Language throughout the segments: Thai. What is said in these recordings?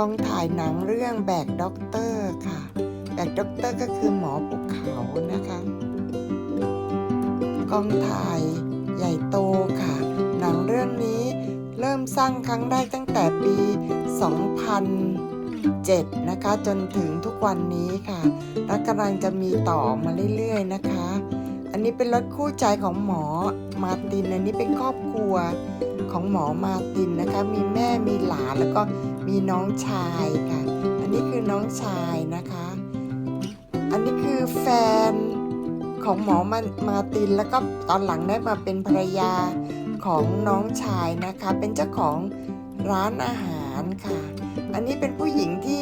องถ่ายหนังเรื่องแบกด็อกเตอร์ค่ะ แบกด็อกเตอร์ก็คือหมอภูเขานะคะกองถ่ายใหญ่โตค่ะ หนังเรื่องนี้เริ่มสร้างครั้งแรกตั้งแต่ปี 2007 นะคะ จนถึงทุกวันนี้ค่ะ และกำลังจะมีต่อมาเรื่อยๆนะคะ อันนี้เป็นรถคู่ใจของหมอมาติน อันนี้เป็นครอบครัว ของหมอมาตินนะคะ มีแม่มีหลานแล้วก็มีน้องชายค่ะ อันนี้คือน้องชายนะคะ อันนี้คือแฟนของหมอมามาตินแล้วก็ตอนหลังได้มาเป็นภรรยาของน้องชายนะคะ เป็นเจ้าของร้านอาหารค่ะ อันนี้เป็นผู้หญิงที่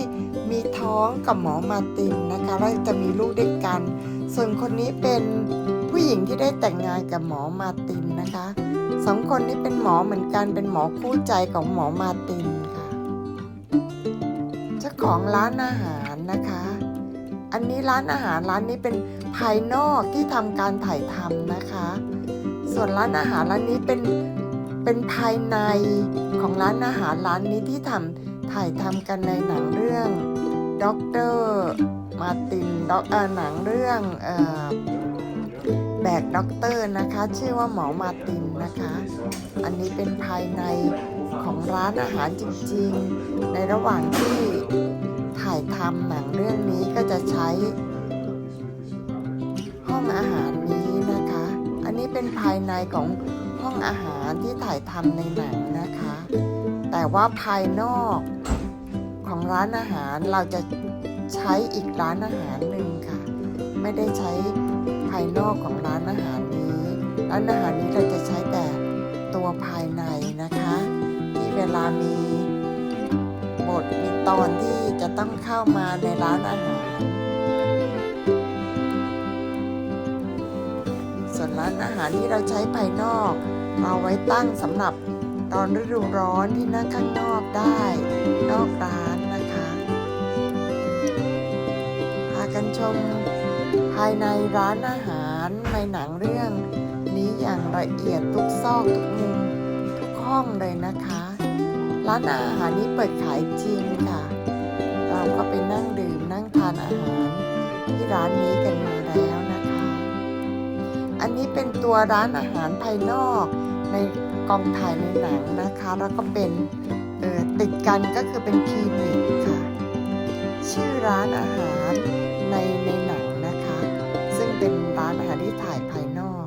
มีท้องกับหมอมาตินนะคะแล้วจะมีลูกด้วยกัน ส่วนคนนี้เป็น ผู้หญิงที่ได้แต่งงานกับหมอมาตินนะคะสองคนนี้เป็นหมอเหมือนกันเป็นหมอคู่ใจของหมอมาตินค่ะเจ้าของร้านอาหารนะคะ อันนี้ร้านอาหารร้านนี้เป็นภายนอกที่ทำการถ่ายทำนะคะ ส่วนร้านอาหารร้านนี้เป็นเป็นภายในของร้านอาหารร้านนี้ที่ทำถ่ายทำกันในหนังเรื่องด็อกเตอร์มาตินด็อกเออหนังเรื่องเออ บกด็อกเตอร์นะคะ ชื่อว่าหมอมาตินนะคะ อันนี้เป็นภายในของร้านอาหารจริงๆ ในระหว่างที่ถ่ายทำหนังเรื่องนี้ก็จะใช้ห้องอาหารนี้นะคะ อันนี้เป็นภายในของห้องอาหารที่ถ่ายทำในหนังนะคะ แต่ว่าภายนอกของร้านอาหารเราจะใช้อีกร้านอาหารหนึ่งค่ะ ไม่ได้ใช้ ภายนอกของร้านอาหารนี้ ร้านอาหารนี้เราจะใช้แต่ตัวภายในนะคะ ที่เวลามีบทมีตอนที่จะต้องเข้ามาในร้านอาหาร ส่วนร้านอาหารที่เราใช้ภายนอกเราไว้ตั้งสำหรับตอนฤดูร้อนที่นั่งข้างนอกได้ นอกร้านนะคะ พากันชมายในร้านอาหารในหนังเรื่อง นี้อย่างละเอียดทุกซอกทุกมุมทุกห้องเลยนะคะ ร้านอาหารนี้เปิดขายจริงค่ะ เราก็ไปนั่งดื่มนั่งทานอาหารที่ร้านนี้กันมาแล้วนะคะ อันนี้เป็นตัวร้านอาหารภายนอกในกองถ่ายในหนังนะคะ แล้วก็เป็นออติดกันก็คือเป็นคลินิกค่ะ ชื่อร้านอาหารในในหนัง เป็นร้านอาหารที่ถ่ายภายนอก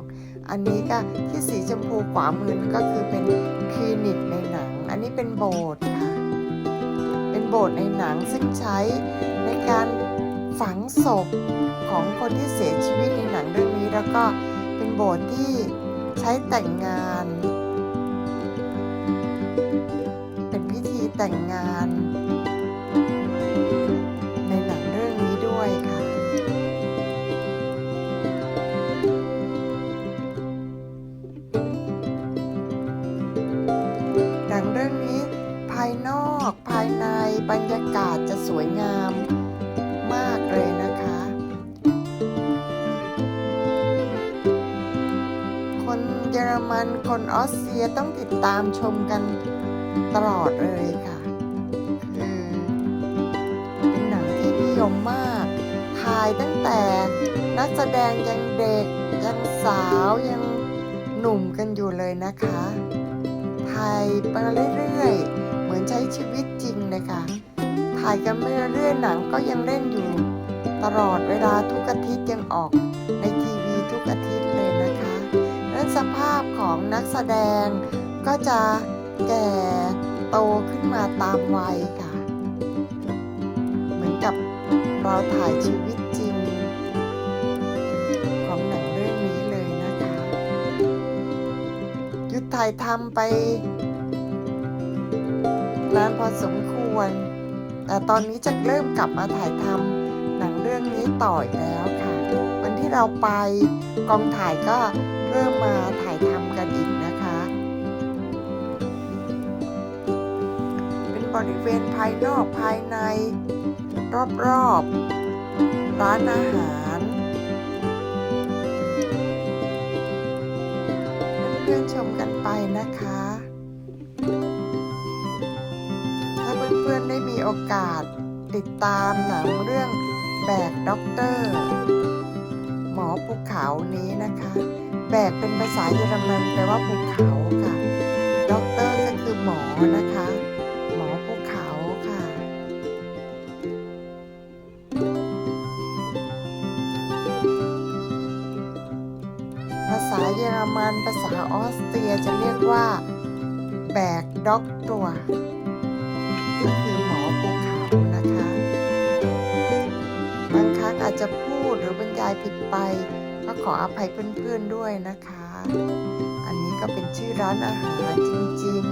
อันนี้ก็ที่สีชมพูขวามือก็คือเป็นคลินิกในหนัง อันนี้เป็นโบสถ์ค่ะ เป็นโบสถ์ในหนังซึ่งใช้ในการฝังศพของคนที่เสียชีวิตในหนังเรื่องนี้ แล้วก็เป็นโบสถ์ที่ใช้แต่งงาน เป็นพิธีแต่งงานใน มันคนออสเตรียต้องติดตามชมกันตลอดเลยค่ะ คือเป็นหนังที่นิยมมาก ถ่ายตั้งแต่นักแสดงยังเด็ก ยังสาวยังหนุ่มกันอยู่เลยนะคะ ถ่ายมาเรื่อยๆ เหมือนใช้ชีวิตจริงเลยค่ะ ถ่ายกันมาเรื่อยๆหนังก็ยังเล่นอยู่ ตลอดเวลาทุกอาทิตย์ยังออก สภาพของนักแสดงก็จะแก่โตขึ้นมาตามวัยค่ะ เหมือนกับเราถ่ายชีวิตจริง ของหนังเรื่องนี้เลยนะคะหยุดถ่ายทำไปนานพอสมควร แต่ตอนนี้จะเริ่มกลับมาถ่ายทำหนังเรื่องนี้ต่ออีกแล้วค่ะ วันที่เราไปกองถ่ายก็ เริ่มมาถ่ายทำกันอีกนะคะ เป็นบริเวณภายนอกภายใน รอบๆ ร้านอาหารเพื่อนๆชมกันไปนะคะ ถ้าเพื่อนๆพื่อนๆได้มีโอกาสติดตามหนังเรื่องแบกด็อกเตอร์ หมอภูเขานี้นะคะ แบกเป็นภาษาเยอรมันแปลว่าภูเขาค่ะด็อกเตอร์ก็คือหมอนะคะ หมอภูเขาค่ะ ภาษาเยอรมัน ภาษาออสเตรียจะเรียกว่า แบกด็อกตัวก็คือหมอภูเขานะคะ บางครั้งอาจจะพูดหรือบรรยายผิดไป ก็ขออภัยเพื่อนๆด้วยนะคะ อันนี้ก็เป็นชื่อร้านอาหารจริง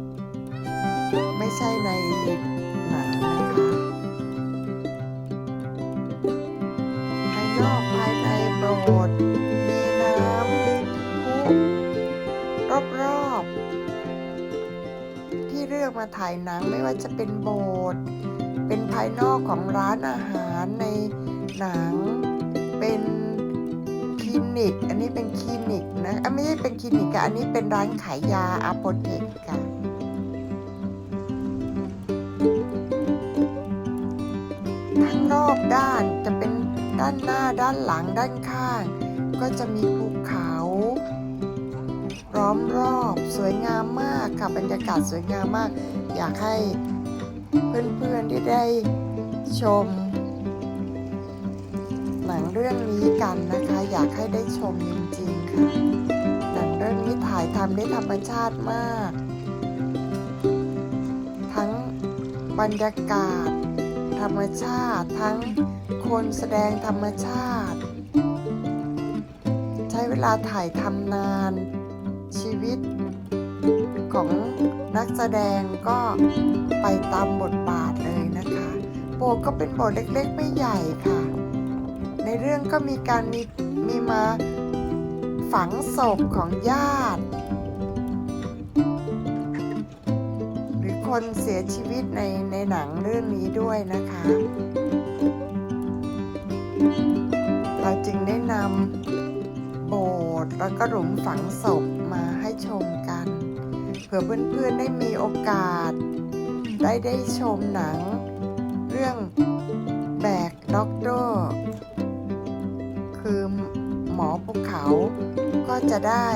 ๆ ไม่ใช่ในหนังนะคะภายนอกภายในโบสถ์มีน้ำพุรอบๆ ที่เลือกมาถ่ายหนังไม่ว่าจะเป็นโบสถ์เป็นภายนอกของร้านอาหารในหนังเป็น ลินิก อันนี้เป็นคลินิกนะไม่ใช่เป็นคลินิกค่ะอันนี้เป็นร้านขายยาอาโปเทคค่ะทั้งรอบด้านจะเป็นด้านหน้าด้านหลังด้านข้าง ก็จะมีภูเขาล้อมรอบสวยงามมากค่ะบรรยากาศสวยงามมาก อยากให้เพื่อนๆที่ได้ชม เรื่องนี้กันนะคะ อยากให้ได้ชมจริงๆค่ะหนังเรื่องนี้ถ่ายทำได้ธรรมชาติมาก ทั้งบรรยากาศ ธรรมชาติ ทั้งคนแสดงธรรมชาติ ใช้เวลาถ่ายทำนาน ชีวิตของนักแสดงก็ไปตามบทบาทเลยนะคะโบทก็เป็นบทเล็กๆไม่ใหญ่ค่ะ ในเรื่องก็มีการมีมีมาฝังศพของญาติ หรือคนเสียชีวิตในในหนังเรื่องนี้ด้วยนะคะ เราจึงได้นำโบสถ์แล้วก็หลุมฝังศพมาให้ชมกัน เผื่อเพื่อนๆได้มีโอกาส ได้ได้ชมหนัง เรื่อง ก็จะได้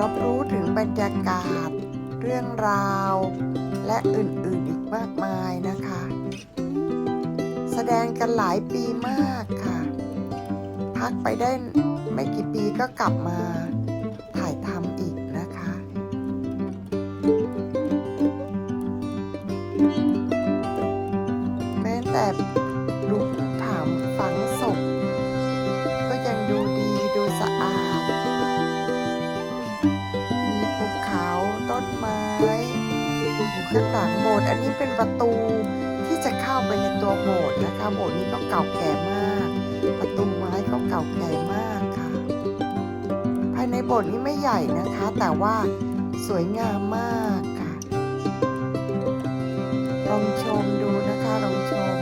รับรู้ถึงบรรยากาศ เรื่องราว และอื่นๆอีกมากมายนะคะ แสดงกันหลายปีมากค่ะ พักไปได้ไม่กี่ปีก็กลับมาถ่ายทำอีกนะคะ แม้แต่ สถ์อันนี้เป็นประตูที่จะเข้าไปในตัวโบสถ์นะคะ โบสถ์นี้ก็เก่าแก่มาก ประตูไม้ก็เก่าแก่มากค่ะ ภายในโบสถ์นี้ไม่ใหญ่นะคะ แต่ว่าสวยงามมากค่ะ ลองชมดูนะคะลองชม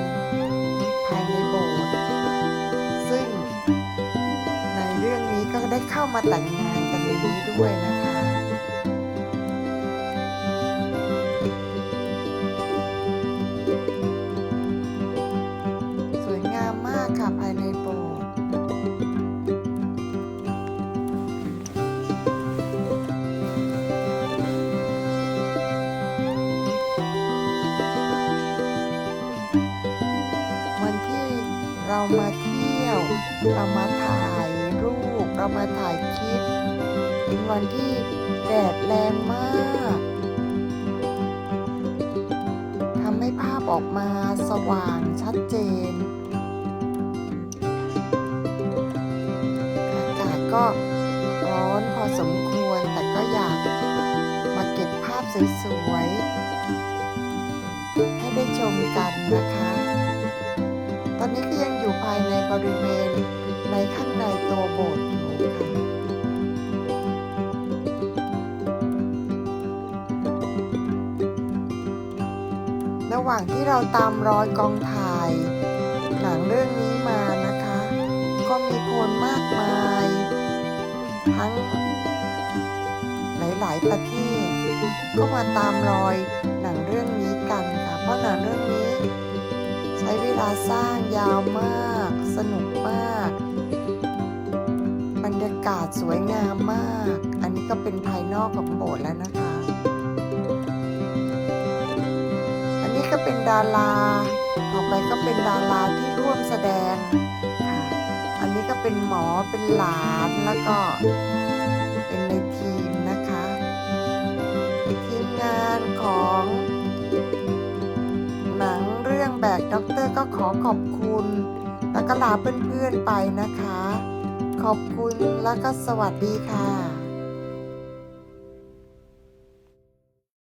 ภายในโบสถ์ซึ่งในเรื่องนี้ก็ได้เข้ามาแต่งงานกันในนี้ด้วยนะคะ มาเที่ยว เรามาถ่ายรูป เรามาถ่ายคลิปเป็นวันที่แดดแรงมากทำให้ภาพออกมาสว่างชัดเจน อากาศก็ร้อนพอสมควรแต่ก็อยากมาเก็บภาพสวยๆ ให้ได้ชมกันนะคะ อนนี้ก็ยังอยู่ภายในบริเวณในข้างในตัวโบสถ์อยู่ค่ะระหว่างที่เราตามรอยกองถ่าย หนังเรื่องนี้มานะคะ ก็มีคนมากมาย ทั้งหลาย ๆ ประเทศก็มาตามรอยหนังเรื่องนี้กันค่ะ เพราะหนังเรื่องนี้ ช้เวลาสร้างยาวมาก สนุกมาก บรรยากาศสวยงามมาก อันนี้ก็เป็นภายนอกของโบสถ์แล้วนะคะ อันนี้ก็เป็นดาราต่อไปก็เป็นดาราที่ร่วมแสดงค่ะอันนี้ก็เป็นหมอเป็นหลานแล้วก็ ร์ก็ขอขอบคุณ แล้วก็ลาเพื่อนๆไปนะคะ ขอบคุณแล้วก็สวัสดีค่ะ